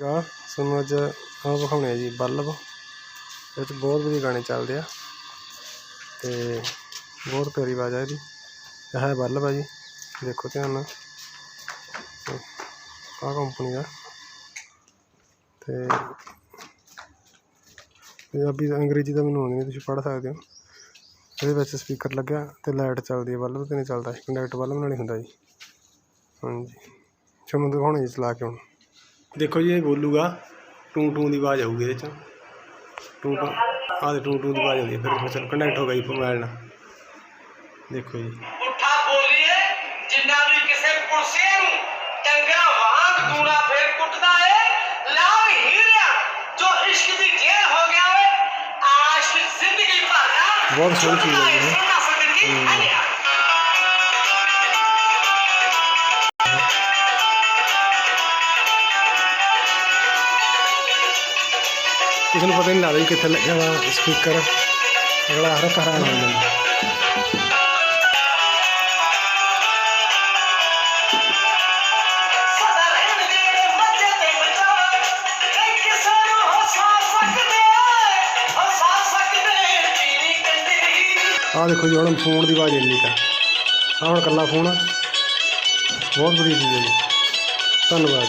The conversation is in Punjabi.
ਗਾ ਤੁਹਾਨੂੰ ਅੱਜ ਆਹ ਵਿਖਾਉਣੇ ਆ ਜੀ, ਬੱਲਬ। ਇਹ 'ਚ ਬਹੁਤ ਵਧੀਆ ਗਾਣੇ ਚੱਲਦੇ ਆ। ਤੇ ਬਹੁਤ ਪਿਆਰੀ ਆਵਾਜ਼ ਆ ਇਹਦੀ। ਇਹ ਹੈ ਬੱਲਬ ਆ ਜੀ, ਦੇਖੋ ਧਿਆਨ ਨਾਲ। ਆਹ ਕੰਪਨੀ ਦਾ। ਤੇ ਪੰਜਾਬੀ ਅੰਗਰੇਜ਼ੀ ਦਾ ਮੈਨੂੰ ਆਉਂਦੀ ਨਹੀਂ, ਤੁਸੀਂ ਪੜ੍ਹ ਸਕਦੇ ਹੋ। ਇਹਦੇ ਵਿੱਚ ਸਪੀਕਰ ਲੱਗਿਆ ਤੇ ਲਾਈਟ ਚੱਲਦੀ ਹੈ ਬੱਲਬ ਤੇ ਨਹੀਂ ਚੱਲਦਾ। ਕੰਡਕਟਰ ਬੱਲਬ ਨਾਲ ਹੀ ਹੁੰਦਾ ਜੀ। ਹਾਂਜੀ। ਤੁਹਾਨੂੰ ਦਿਖਾਉਣੇ ਜੀ, ਚਲਾ ਕੇ ਹੁਣ। ਦੇਖੋ ਜੀ ਇਹ ਬੋਲੂਗਾ ਟੂ ਟੂ ਦੀ ਆਵਾਜ਼ ਆਊਗੀ ਇਹਦੇ ਚ। ਟੂ ਟੂ ਆਹ ਟੂ ਟੂ ਦੀ ਆਵਾਜ਼ ਆਉਂਦੀ ਹੈ ਫਿਰ ਚਲ ਕਨੈਕਟ ਹੋ ਗਈ ਮੋਬਾਈਲ ਨਾਲ। ਦੇਖੋ ਜੀ। ਉੱਠਾ ਬੋਲੀਏ ਜਿੰਨਾ ਵੀ ਕਿਸੇ ਪੁਲਸੇ ਨੂੰ ਟੰਗਾ ਵਾਂਗ ਦੂਣਾ ਫੇਰ ਕੁੱਟਦਾ ਏ ਲਾਭ ਹੀਰਿਆ ਜੋ ਇਸ਼ਕ ਦੀ ਜੇਲ ਹੋ ਗਿਆ ਵੇ ਆਸ਼ਿਕ ਜ਼ਿੰਦਗੀ ਭਰ ਬਹੁਤ ਸੋਹਣੀ ਚੀਜ਼ ਹੈ ਇਹ। ਕਿਸੇ ਨੂੰ ਪਤਾ ਨਹੀਂ ਲੱਗਦਾ ਕਿੱਥੇ ਲੱਗਿਆ ਵਾ ਸਪੀਕਰ ਅਗਲਾ ਹਰ ਘਰ ਆ। ਜਾਂਦਾ ਤੇ ਆਹ ਦੇਖੋ ਜੀ ਹੁਣ ਫੋਨ ਦੀ ਆਵਾਜ਼ ਇੰਨੀ ਕਾ ਆਹ ਹੁਣ ਕੱਲਾ ਫੋਨ ਆ। ਬਹੁਤ ਵਧੀਆ ਚੀਜ਼ ਹੈ ਜੀ। ਧੰਨਵਾਦ।